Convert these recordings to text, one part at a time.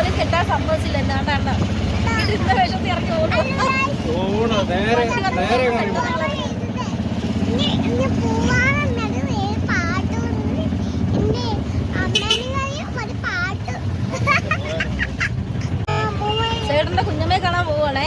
പോലും കെട്ടാൻ സംഭവിച്ചില്ല എന്താണ്ടാണ്ട ഇന്ന നേരെ കാണിക്കും ചേട്ടന്റെ കുഞ്ഞമ്മയെ കാണാൻ പോവാണേ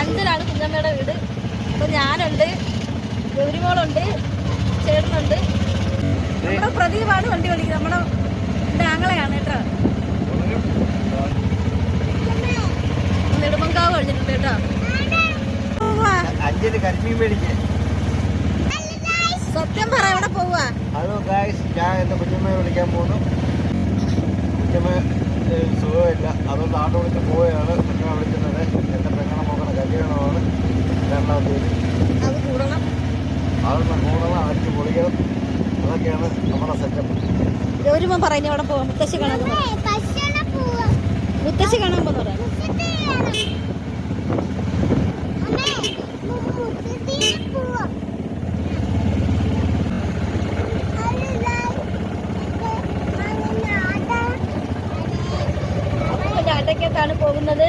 അഞ്ചലാണ് കുഞ്ഞമ്മയുടെ വീട്. അപ്പൊ ഞാനുണ്ട് ഗൗരിമോളുണ്ട് ചേട്ടനുണ്ട്. നമ്മുടെ പ്രദീപാണ് വണ്ടി ഓടിക്കുന്നത്. നമ്മുടെ എന്റെ ആങ്ങളെയാണ് കേട്ടോ. നെടുമങ്കാവ് കഴിഞ്ഞിട്ടുണ്ട് കേട്ടോ. സത്യം പറ എവിടെ പോവാ? ഹലോ ഗായ്സ് ഞാൻ എന്റെ കുഞ്ഞമ്മയെ വിളിക്കാൻ പോകുന്നു കുഞ്ഞമ്മ സുഖമില്ല. അതുകൊണ്ട് ആട്ടോ വിളിച്ച് പോവുകയാണ്. കുഞ്ഞമ്മ വിളിക്കുന്നത്. എന്റെ പെങ്ങളെ നോക്കണ കല്യാണമാണ്. രണ്ടാം തീയതി. അത് കൂടണം. അതൊന്ന് കൂടണം അടിച്ച് പൊളിക്കണം. അതൊക്കെയാണ് നമ്മുടെ സെറ്റപ്പ് ഗൗരിമ പറയുന്നു അവിടെ പോവാം മുത്തശ്ശി കാണാൻ പോവാം മുത്തശ്ശി കാണാൻ പോകുന്ന ആട്ടയ്ക്കത്താണ് പോകുന്നത്.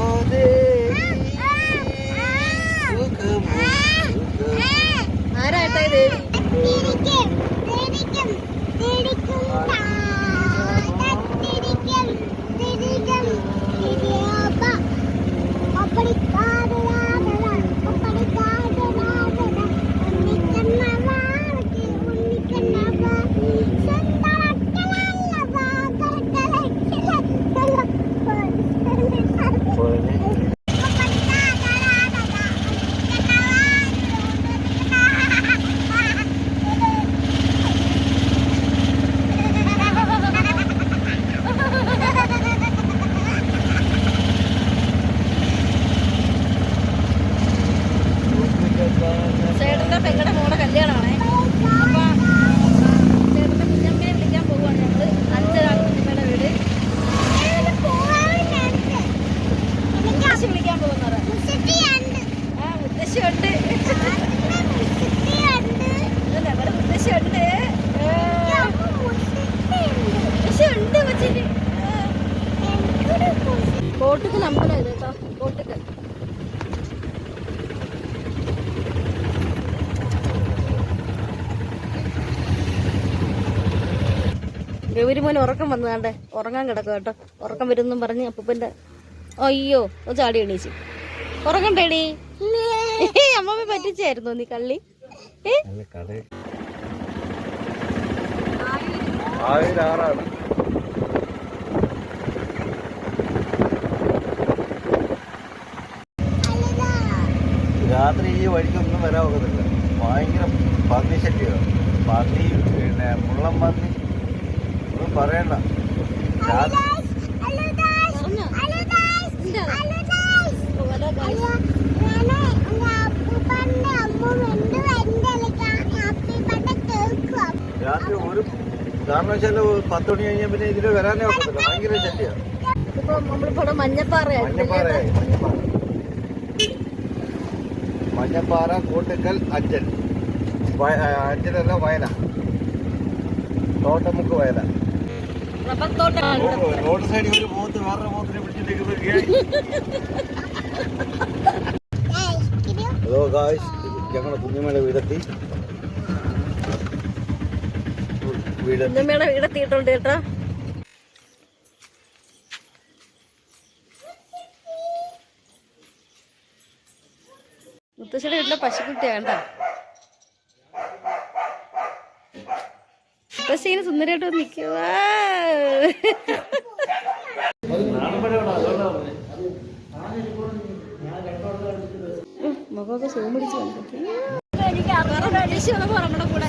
കോട്ടുക്ക് ഗൗരി മോനെ ഉറക്കം വന്നതാണ്ടേ. ഉറങ്ങാൻ കിടക്കും കേട്ടോ. ഉറക്കം വരുന്നു പറഞ്ഞ് അപ്പൂപ്പന്റെ അയ്യോ ഒന്ന് ചാടി എണീച്ചു. ഉറങ്ങണ്ടേടി. അമ്മമ്മ പറ്റിച്ചായിരുന്നു നീ കള്ളി? ഏ? ആയിരം ആറാണ് രാത്രി ഈ വഴിക്കൊന്നും വരാൻ ഒക്കത്തില്ല ഭയങ്കര പന്നി ശല്യമാണ് പന്നി പിന്നെ മുള്ളം പന്നി. ഒന്നും പറയണ്ട. രാത്രി ഒരു കാരണം വെച്ചാൽ പത്ത് മണി കഴിഞ്ഞാൽ പിന്നെ ഇതിൽ വരാനേ ഒക്കത്തില്ല. ഭയങ്കര ശല്യമാണ് ഇപ്പൊ നമ്മളിപ്പോ മഞ്ഞപ്പാറയാണ് മഞ്ഞപ്പാറ മഞ്ഞപ്പാറ. മഞ്ഞപ്പാറ കൂട്ടുക്കൽ അഞ്ചൽ. അഞ്ചലല്ല വയല. തോട്ടമുക്ക് വയല. റോഡ് സൈഡിൽ ഒരു പോത്ത് വേറെ പോത്തിനെ പിടിച്ചിട്ട് ഹലോ ഗായ്സ് ഞങ്ങളുടെ കുഞ്ഞുമേള വീടെത്തി. വീടെത്തിയിട്ടുണ്ട് കേട്ടോ. മുത്തശ്ശിയുടെ വീട്ടിലെ പശുക്കുട്ടിയാ കണ്ടോ? മുത്തശ്ശീന് സുന്ദരിയായിട്ട് വന്ന് നിൽക്കുവാ മുഖമൊക്കെ സൂം പിടിച്ച് വന്നിട്ട്. മുത്തശ്ശി നമ്മുടെ കൂടെ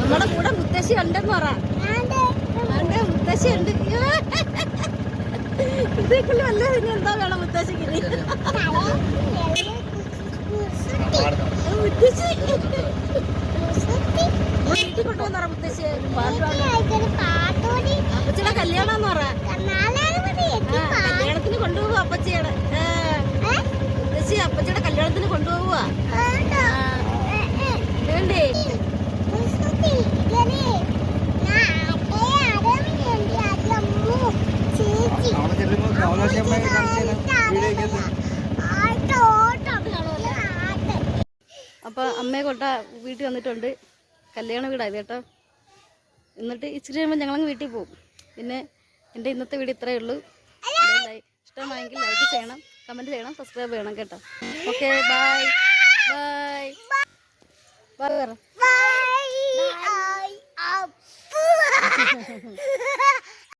നമ്മുടെ കൂടെ മുത്തശ്ശി ഉണ്ടെന്ന് പറ. മുത്തശ്ശി ഉണ്ട്. ഇതിക്കുള്ള വല്ല എന്താ വേണം മുത്തശ്ശിക്ക് മുത്തശ്ശി വീട്ടിൽ കൊണ്ടുവന്നറ മുത്തശ്ശി പാട്ട് കല്യാണം എന്ന് പറയാം അപ്പൊ അമ്മയെ കൊണ്ട വീട്ടിൽ വന്നിട്ടുണ്ട്. കല്യാണ വീടായത് കേട്ടോ. എന്നിട്ട് ഇച്ചിരി കഴിയുമ്പോൾ ഞങ്ങളങ്ങ് വീട്ടിൽ പോകും. പിന്നെ എന്റെ ഇന്നത്തെ വീട് ഇത്രയേ ഉള്ളൂ. ഇഷ്ടമായെങ്കിൽ ലൈക്ക് ചെയ്യണം കമന്റ് ചെയ്യണം സബ്സ്ക്രൈബ് ചെയ്യണം കേട്ടോ. ഓക്കെ ബൈ ബൈ ബൈ പറ.